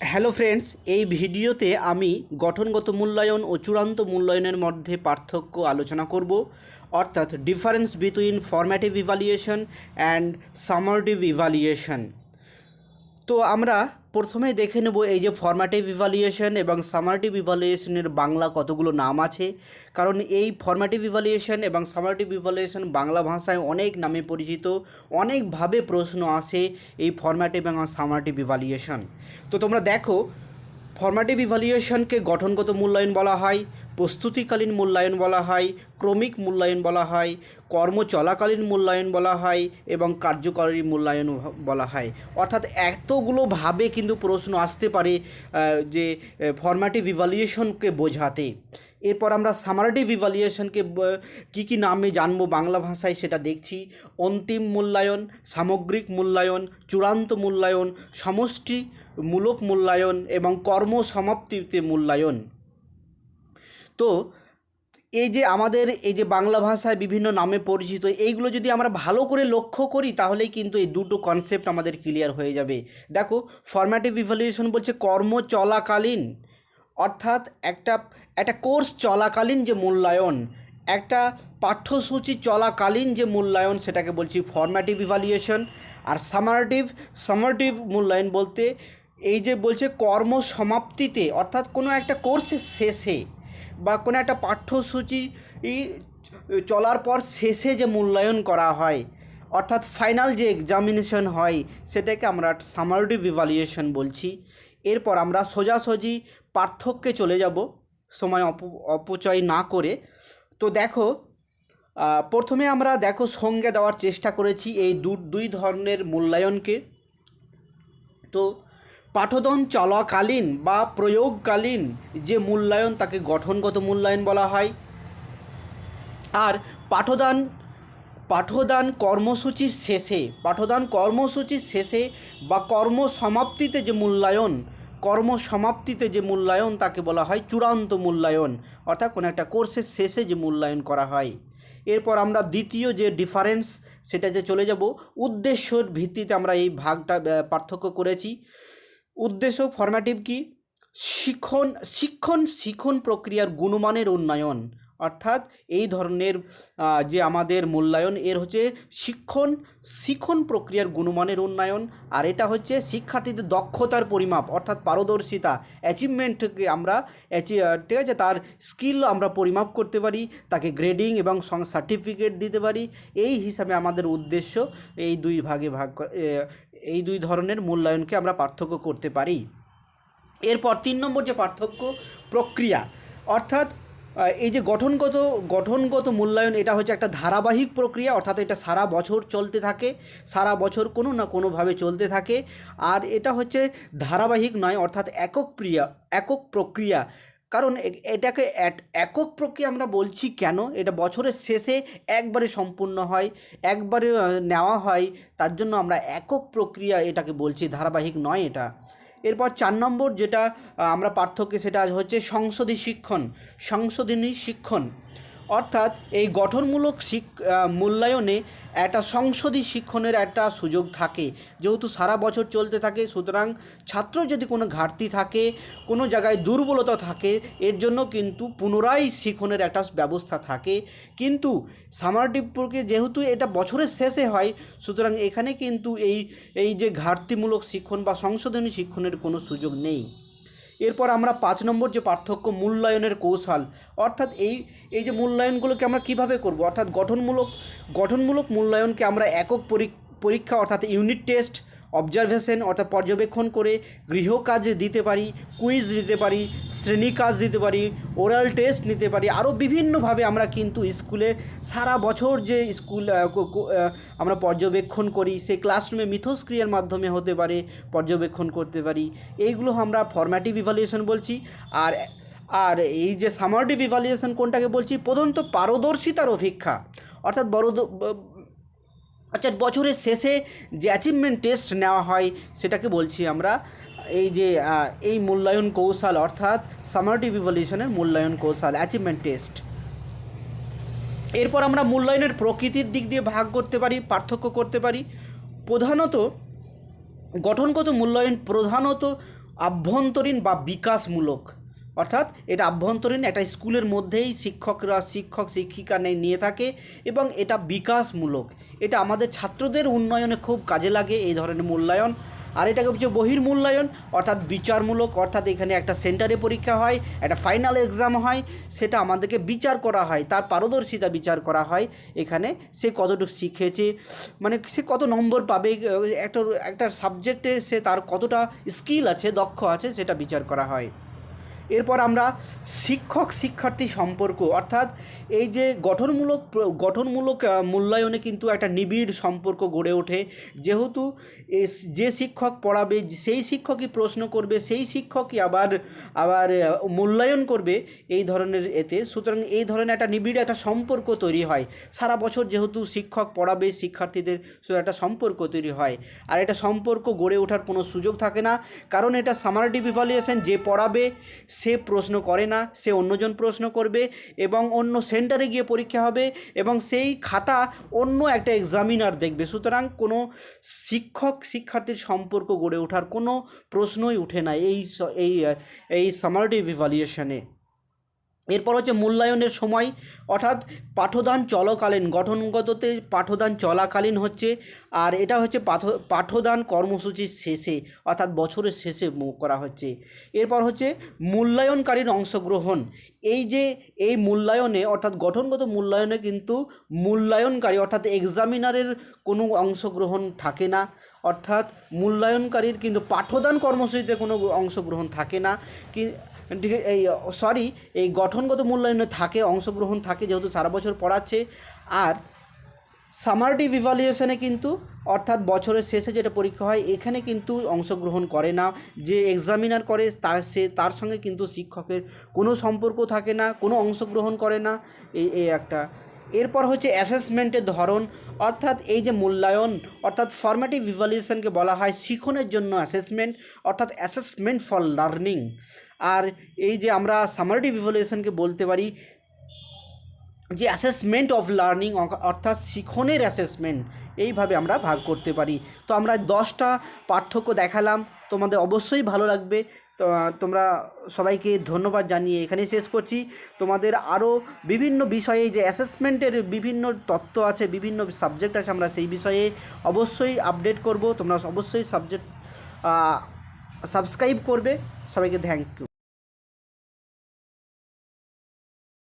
Hello friends, এই ভিডিওতে আমি গঠনগত মূল্যায়ন ও চূড়ান্ত মূল্যায়নের মধ্যে পার্থক্য আলোচনা করব, অর্থাৎ difference between formative evaluation and summative evaluation তো আমরা প্রথমেই দেখে নেব এই যে ফরম্যাটিভ ইভালুয়েশন এবং সামারটিভ ইভালুয়েশনের বাংলা কতগুলো নাম আছে। কারণ এই ফরম্যাটিভ ইভালুয়েশন এবং সামারটিভ ইভালুয়েশন বাংলা ভাষায় অনেক নামে পরিচিত, অনেকভাবে প্রশ্ন আসে এই ফরম্যাটিভ এবং সামারটিভ ইভালুয়েশন তো তোমরা দেখো ফরম্যাটিভ ইভালুয়েশনকে গঠনগত মূল্যায়ন বলা হয় প্রস্তুতিকালীন মূল্যায়ন বলা হয়, ক্রমিক মূল্যায়ন বলা হয় কর্ম চলাকালীন মূল্যায়ন বলা হয় এবং কার্যকরী মূল্যায়ন বলা হয়। অর্থাৎ এতগুলো ভাবে কিন্তু প্রশ্ন আসতে পারে যে ফরম্যাটিভ ইভালুয়েশনকে বোঝাতে। এরপর আমরা সামারেটিভ ইভালুয়েশনকে কী কী নামে জানব বাংলা ভাষায় সেটা দেখছি। অন্তিম মূল্যায়ন, সামগ্রিক মূল্যায়ন, চূড়ান্ত মূল্যায়ন, সমষ্টিমূলক মূল্যায়ন এবং কর্ম সমাপ্তিতে মূল্যায়ন। তো এই যে আমাদের এই যে বাংলা ভাষায় বিভিন্ন নামে পরিচিত, এইগুলো যদি আমরা ভালো করে লক্ষ্য করি, তাহলেই কিন্তু এই দুটো কনসেপ্ট আমাদের ক্লিয়ার হয়ে যাবে। দেখো ফরম্যাটিভ ইভ্যালুয়েশন বলছে কর্ম চলাকালীন, অর্থাৎ একটা একটা কোর্স চলাকালীন যে মূল্যায়ন, একটা পাঠ্যসূচি চলাকালীন যে মূল্যায়ন সেটাকে বলছি ফরম্যাটিভ ইভ্যালুয়েশন আর সামারেটিভ সামারেটিভ মূল্যায়ন বলতে এই যে বলছে কর্ম সমাপ্তিতে, অর্থাৎ কোনো একটা কোর্সের শেষে বা কোনো একটা পাঠ্যসূচি চলার পর শেষে যে মূল্যায়ন করা হয়, অর্থাৎ ফাইনাল যে এক্সামিনেশন হয়, সেটাকে আমরা সামারেটিভ ইভ্যালুয়েশন বলছি। এরপর আমরা সোজাসুজি পার্থক্যে চলে যাব, সময় অপ, অপচয় না করে। তো দেখো প্রথমে আমরা দেখো সঙ্গে দেওয়ার চেষ্টা করেছি এই দু, দুই ধরনের মূল্যায়নকে। তো পাঠোদন চলাকালীন বা প্রয়োগকালীন যে মূল্যায়ন, তাকে গঠনগত মূল্যায়ন বলা হয়। আর পাঠদান পাঠদান কর্মসূচির শেষে, পাঠদান কর্মসূচির শেষে বা কর্মসমাপ্তিতে যে মূল্যায়ন, কর্মসমাপ্তিতে যে মূল্যায়ন, তাকে বলা হয় চূড়ান্ত মূল্যায়ন। অর্থাৎ কোনো একটা কোর্সের শেষে যে মূল্যায়ন করা হয়। এরপর আমরা দ্বিতীয় যে ডিফারেন্স, সেটা যে চলে যাব, উদ্দেশ্যর ভিত্তিতে আমরা এই ভাগটা পার্থক্য করেছি। উদ্দেশ্য ফরম্যাটিভ কি? শিক্ষণ শিক্ষণ শিক্ষণ প্রক্রিয়ার গুণমানের উন্নয়ন। অর্থাৎ এই ধরনের যে আমাদের মূল্যায়ন, এর হচ্ছে শিক্ষণ শিক্ষণ প্রক্রিয়ার গুণমানের উন্নয়ন, আর এটা হচ্ছে শিক্ষার্থীদের দক্ষতার পরিমাপ, অর্থাৎ পারদর্শিতা অ্যাচিভমেন্টকে আমরা ঠিক আছে, তার স্কিল আমরা পরিমাপ করতে পারি, তাকে গ্রেডিং এবং সার্টিফিকেট দিতে পারি, এই হিসাবে আমাদের উদ্দেশ্য এই দুই ভাগে ভাগ এই দুই ধরনের মূল্যায়নকে আমরা পার্থক্য করতে পারি। এরপর তিন নম্বর যে পার্থক্য, প্রক্রিয়া, অর্থাৎ এই যে গঠনগত গঠনগত মূল্যায়ন, এটা হচ্ছে একটা ধারাবাহিক প্রক্রিয়া, অর্থাৎ এটা সারা বছর চলতে থাকে, সারা বছর কোনো না কোনোভাবে চলতে থাকে, আর এটা হচ্ছে ধারাবাহিক নয়, অর্থাৎ একক প্রিয়া একক প্রক্রিয়া। কারণ এটাকে এক- একক প্রক্রিয়া আমরা বলছি কেন? এটা বছরের শেষে একবারে সম্পূর্ণ হয়, একবারে নেওয়া হয়, তার জন্য আমরা একক প্রক্রিয়া এটাকে বলছি, ধারাবাহিক নয় এটা। এরপর চার নম্বর যেটা আমরা পার্থক্য সেটা হচ্ছে সংশোধী শিক্ষণ। সংশোধনী শিক্ষণ। অর্থাৎ এই গঠনমূলক শিক মূল্যায়নে একটা সংশোধী শিক্ষণের একটা সুযোগ থাকে। যেহেতু সারা বছর চলতে থাকে, সুতরাং ছাত্র যদি কোনো ঘাটতি থাকে, কোনো জায়গায় দুর্বলতা থাকে, এর জন্য কিন্তু পুনরায় শিক্ষণের একটা ব্যবস্থা থাকে। কিন্তু সামার প্রক্রিয়া যেহেতু এটা বছরের শেষে হয়, সুতরাং এখানে কিন্তু এই এই যে ঘাটতিমূলক শিক্ষণ বা সংশোধনী শিক্ষণের কোনো সুযোগ নেই। এরপর আমরা পাঁচ নম্বর যে পার্থক্য, মূল্যায়নের কৌশল, অর্থাৎ এই এই যে মূল্যায়নগুলোকে আমরা কীভাবে করব? অর্থাৎ গঠনমূলক গঠনমূলক মূল্যায়নকে আমরা একক পরী- পরীক্ষা, অর্থাৎ ইউনিট টেস্ট অবজারভেশন অর্থাৎ পর্যবেক্ষণ করে গৃহকাজ দিতে পারি কুইজ দিতে পারি, শ্রেণি কাজ দিতে পারি ওরাল টেস্ট নিতে পারি আরও বিভিন্নভাবে আমরা কিন্তু স্কুলে সারা বছর যে স্কুল আমরা পর্যবেক্ষণ করি, সেই ক্লাসরুমে মিথস্ক্রিয়ার মাধ্যমে হতে পারে, পর্যবেক্ষণ করতে পারি, এইগুলো আমরা ফরম্যাটিভ ইভালুয়েশন বলছি। আর আর এই যে সামারটিভ ইভালুয়েশন কোনটাকে বলছি? প্রধানত পারদর্শিতার অপেক্ষা। অর্থাৎ বড় আচ্ছা বছরের শেষে যে অ্যাচিভমেন্ট টেস্ট নেওয়া হয়, সেটাকে বলছি আমরা। এই যে এই মূল্যায়ন কৌশল অর্থাৎ সামারটিভ ইভলিউশনের মূল্যায়ন কৌশল অ্যাচিভমেন্ট টেস্ট এরপর আমরা মূল্যায়নের প্রকৃতির দিক দিয়ে ভাগ করতে পারি, পার্থক্য করতে পারি। প্রধানত, গঠনগত মূল্যায়ন প্রধানত আভ্যন্তরীণ বা বিকাশমূলক। অর্থাৎ এটা আভ্যন্তরীণ একটা স্কুলের মধ্যেই শিক্ষকরা, শিক্ষক, শিক্ষিকা নিয়ে থাকে এবং এটা বিকাশমূলক। এটা আমাদের ছাত্রদের উন্নয়নে খুব কাজে লাগে এই ধরনের মূল্যায়ন। আর এটাকে হচ্ছে বহির্মূল্যায়ন, অর্থাৎ বিচারমূলক, অর্থাৎ এখানে একটা সেন্টারে পরীক্ষা হয়, একটা ফাইনাল এক্সাম হয়, সেটা আমাদেরকে বিচার করা হয়, তার পারদর্শিতা বিচার করা হয়। এখানে সে কতটুকু শিখেছে মানে সে কত নম্বর পাবে, একটা একটা সাবজেক্টে সে তার কতটা স্কিল আছে, দক্ষ আছে, সেটা বিচার করা হয়। এরপর আমরা শিক্ষক শিক্ষার্থী সম্পর্ক, অর্থাৎ এই যে গঠনমূলক গঠনমূলক মূল্যায়নে কিন্তু একটা নিবিড় সম্পর্ক গড়ে ওঠে। যেহেতু যে শিক্ষক পড়াবে, সেই শিক্ষকই প্রশ্ন করবে, সেই শিক্ষকই আবার আবার মূল্যায়ন করবে এই ধরনের এতে। সুতরাং এই ধরনের একটা নিবিড় একটা সম্পর্ক তৈরি হয়। সারা বছর যেহেতু শিক্ষক পড়াবে, শিক্ষার্থীদের একটা সম্পর্ক তৈরি হয়। আর এটা সম্পর্ক গড়ে ওঠার কোনো সুযোগ থাকে না। কারণ এটা সামারেটিভ ইভালুয়েশন, যে পড়াবে সে প্রশ্ন করে না, সে অন্যজন প্রশ্ন করবে এবং অন্য সেন্টারে গিয়ে পরীক্ষা হবে এবং সেই খাতা অন্য একটা এক্সামিনার দেখবে। সুতরাং কোনো শিক্ষক শিক্ষার্থীর সম্পর্ক গড়ে ওঠার কোনো প্রশ্নই উঠে না এই এই এই সামারেটিভ ইভালুয়েশনে এরপর হচ্ছে মূল্যায়নের সময়, অর্থাৎ পাঠদান চলাকালীন, গঠনগততে পাঠদান চলাকালীন হচ্ছে, আর এটা হচ্ছে পাঠ, পাঠদান কর্মসূচির শেষে, অর্থাৎ বছরের শেষে করা হচ্ছে। এরপর হচ্ছে মূল্যায়নকারীর অংশগ্রহণ। এই যে, এই মূল্যায়নে, অর্থাৎ গঠনগত মূল্যায়নে কিন্তু মূল্যায়নকারী, অর্থাৎ এক্সামিনারের কোনো অংশগ্রহণ থাকে না, অর্থাৎ মূল্যায়নকারীর কিন্তু পাঠদান কর্মসূচিতে কোনো অংশগ্রহণ থাকে না, কি এই সরি এই গঠনগত মূল্যায়নে থাকে, অংশগ্রহণ থাকে, যেহেতু সারা বছর পড়াচ্ছে। আর সামারটিভ ইভালুয়েশনে কিন্তু, অর্থাৎ বছরের শেষে যেটা পরীক্ষা হয়, এখানে কিন্তু অংশগ্রহণ করে না। যে এক্সামিনার করে তার সে, তার সঙ্গে কিন্তু শিক্ষকের কোনো সম্পর্ক থাকে না, কোনো অংশগ্রহণ করে না। এই এই একটা। এরপর হচ্ছে অ্যাসেসমেন্টের ধরন, অর্থাৎ এই যে মূল্যায়ন, অর্থাৎ ফর্মেটিভ ইভালুয়েশনকে বলা হয় শিখনের জন্য অ্যাসেসমেন্ট অর্থাৎ অ্যাসেসমেন্ট ফর লার্নিং আর এই যে আমরা সামারেটিভ ইভালুয়েশনকে বলতে পারি, যে অ্যাসেসমেন্ট অফ লার্নিং অর্থাৎ শিখনের অ্যাসেসমেন্ট এইভাবে আমরা ভাগ করতে পারি। তো আমরা দশটা পার্থক্য দেখালাম, তোমাদের অবশ্যই ভালো লাগবে। তোমরা সবাইকে ধন্যবাদ জানিয়ে এখানে শেষ করছি। তোমাদের আরও বিভিন্ন বিষয়ে যে অ্যাসেসমেন্টের বিভিন্ন তত্ত্ব আছে, বিভিন্ন সাবজেক্ট আছে, আমরা সেই বিষয়ে অবশ্যই আপডেট করব। তোমরা অবশ্যই সাবজেক্ট সাবস্ক্রাইব করবে। সবাইকে থ্যাংক ইউ